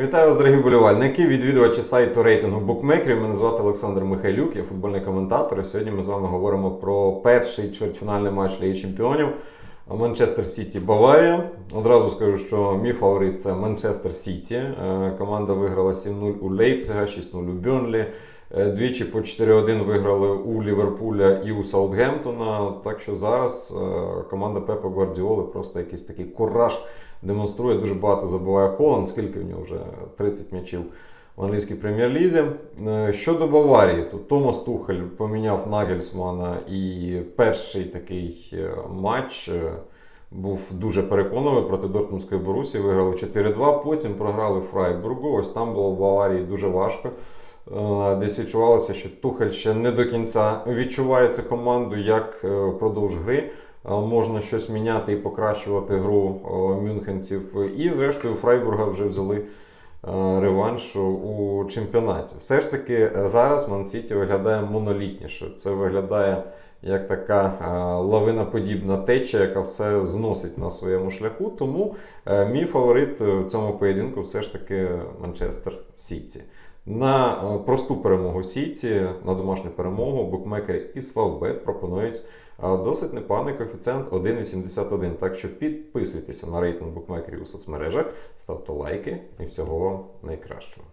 Вітаю вас, дорогі вболівальники, відвідувачі сайту рейтингу букмекерів. Мене звати Олександр Михайлюк, я футбольний коментатор. І сьогодні ми з вами говоримо про перший чвертьфінальний матч Ліги Чемпіонів Манчестер Сіті Баварія. Одразу скажу, що мій фаворит це Манчестер Сіті. Е, Команда виграла 7-0 у Лейпцига, 6-0 у Бюрнлі. Е, Двічі по 4-1 виграли у Ліверпуля і у Саутгемптона. Так що зараз е, команда Пепа Гвардіоли просто якийсь такий кураж демонструє. Дуже багато забуває Холланд, скільки в нього вже 30 м'ячів в англійській прем'єр-лізі. Е, Щодо Баварії, то Томас Тухель поміняв Нагельсмана і перший такий е, матч. е, Був дуже переконливий проти Дортмундської Борусі. Виграли 4-2, потім програли Фрайбургу. Ось там було в Баварії дуже важко. Десь відчувалося, що Тухель ще не до кінця відчуває цю команду, як впродовж гри можна щось міняти і покращувати гру мюнхенців. І, зрештою, Фрайбурга вже взяли е, реванш у чемпіонаті. Все ж таки, е, зараз Ман-Сіті виглядає монолітніше. Це виглядає як така е, лавиноподібна течія, яка все зносить на своєму шляху. Тому мій фаворит в цьому поєдинку все ж таки Манчестер Сіті. На просту перемогу Сіті, на домашню перемогу букмекери із Фавбет пропонують досить непоганий коефіцієнт 1,81. Так що підписуйтеся на рейтинг букмекерів у соцмережах, ставте лайки і всього вам найкращого.